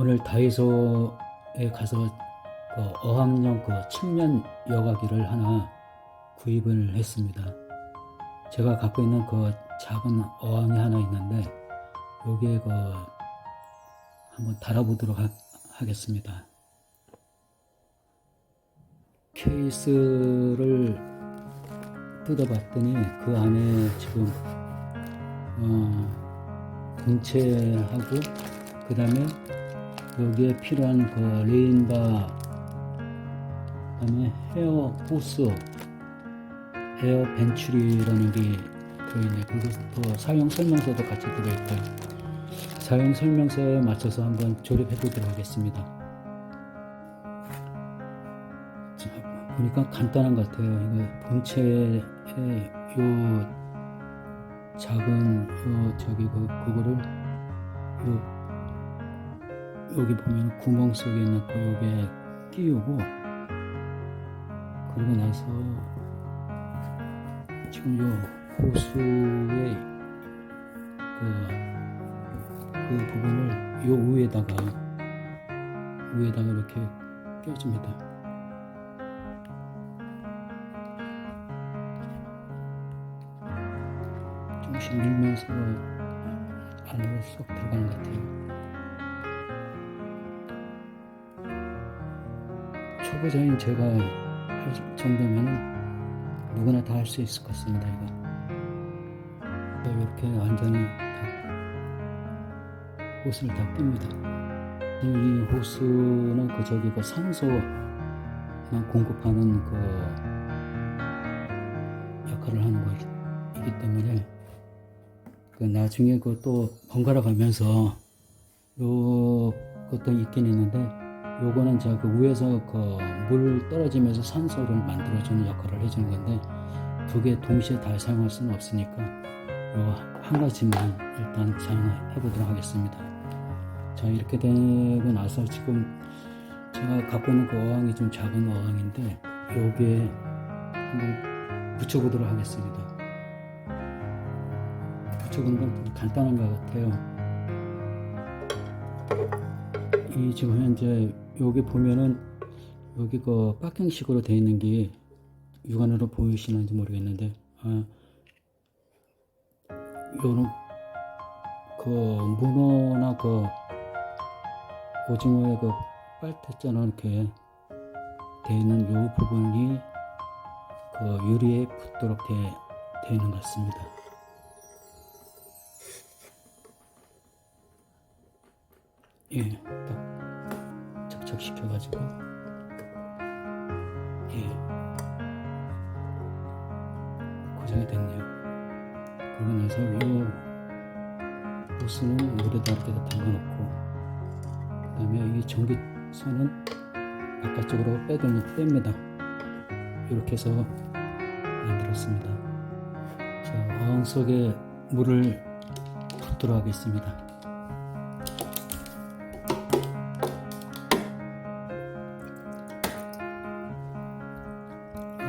오늘 다이소에 가서 그 어항용 그 측면 여과기를 하나 구입을 했습니다. 제가 갖고 있는 그 작은 어항이 하나 있는데 여기에 그 한번 달아보도록 하, 하겠습니다. 케이스를 뜯어봤더니 그 안에 지금 어, 본체하고 그 다음에 여기에 필요한 그 레인바 그 다음에 헤어 호스 에어 벤츄리라는 게 들어있네 그리고 또 사용 설명서도 같이 들어있고 사용 설명서에 맞춰서 한번 조립해 보도록 하겠습니다. 자, 보니까 간단한 것 같아요. 이거 본체에 요 작은 요 저기 그 그거를 요 여기 보면 구멍 속에 넣고 여기에 끼우고 그러고 나서 지금 요 호수의 그, 그 부분을 요 위에다가 위에다가 이렇게 껴줍니다. 조금씩 밀면서 안으로 쏙 들어가는 것 같아요. 초보자인 제가 할 정도면은 누구나 다 할 수 있을 것 같습니다. 이거 이렇게 완전히 다 호스를 다 낍니다. 이 호스는 그 저기 그 산소 공급하는 그 역할을 하는 거이기 때문에 그 나중에 그또 번갈아 가면서 요 것도 있긴 있는데 요거는 제가 그 위에서 그 물 떨어지면서 산소를 만들어주는 역할을 해주는 건데 두 개 동시에 다 사용할 수는 없으니까 요한 가지만 일단 사용해 보도록 하겠습니다. 자 이렇게 되고 나서 지금 제가 갖고 있는 그 어항이 좀 작은 어항인데 여기에 한번 붙여보도록 하겠습니다. 붙여보는 건 간단한 것 같아요. 이 지금 현재 여기 보면은 여기 그 박형식으로 되어 있는 게 육안으로 보이시는지 모르겠는데 아, 요런 그 문어나 그 오징어의 그 빨대처럼 이렇게 되어 있는 요 부분이 그 유리에 붙도록 되어 있는 것 같습니다. 예, 딱 착착시켜가지고 예 고정이 됐네요. 그러고 나서 이 호스는 물에다 이렇게 담가놓고 그 다음에 이 전기선은 바깥쪽으로 빼돌면 뺍니다. 이렇게 해서 만들었습니다. 자, 어항 속에 물을 붓도록 하겠습니다.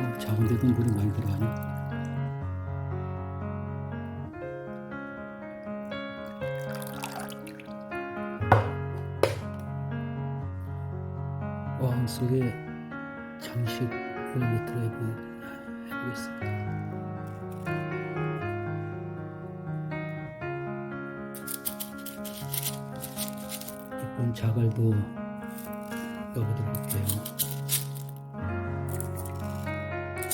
어, 작은데도 물이 많이 들어가네. 어항 속에 장식을 밑으로 해보, 해보겠습니다. 이쁜 자갈도 넣어보도록 할게요.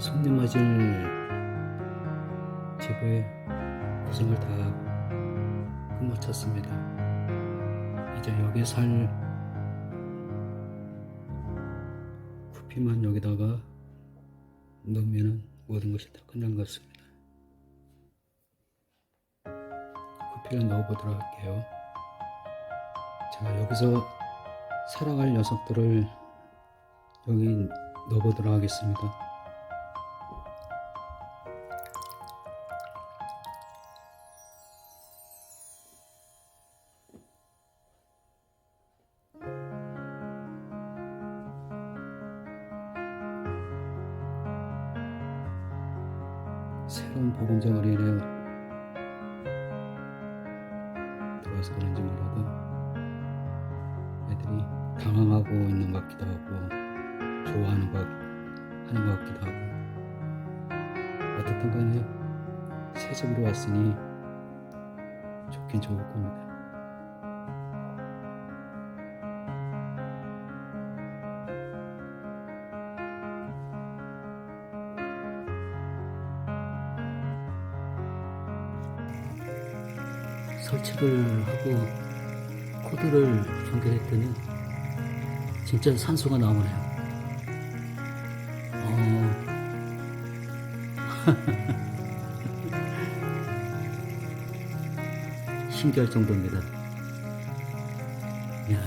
손님 맞을 집에 고생을 다 끝마쳤습니다. 이제 여기 살 구피만 여기다가 넣으면 모든 것이 다 끝난 것 같습니다. 구피를 넣어보도록 할게요. 자, 여기서 살아갈 녀석들을 여기 넣어보도록 하겠습니다. 새로운 보금자가 이래 들어와서 그런지 몰라도 애들이 당황하고 있는 것 같기도 하고 좋아하는 것 하는 것 같기도 하고 어떻든 간에 새 집으로 왔으니 좋긴 좋을 겁니다. 설치를 하고 코드를 연결했더니 진짜 산소가 나오네요. 어. 신기할 정도입니다. 야,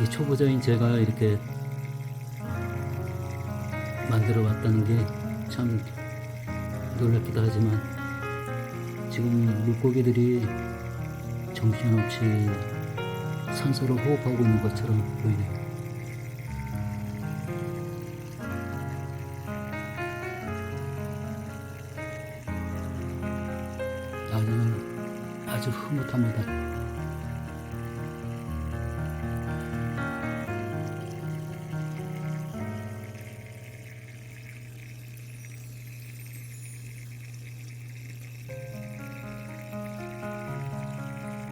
이 초보자인 제가 이렇게 만들어 왔다는 게 참 놀랍기도 하지만 지금 물고기들이 정신없이 산소를 호흡하고 있는 것처럼 보이네요. 아주 아주 흐뭇합니다.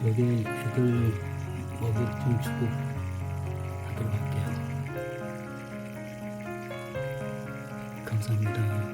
여기 애들 먹이 좀 주고 하도록 할게요. 감사합니다.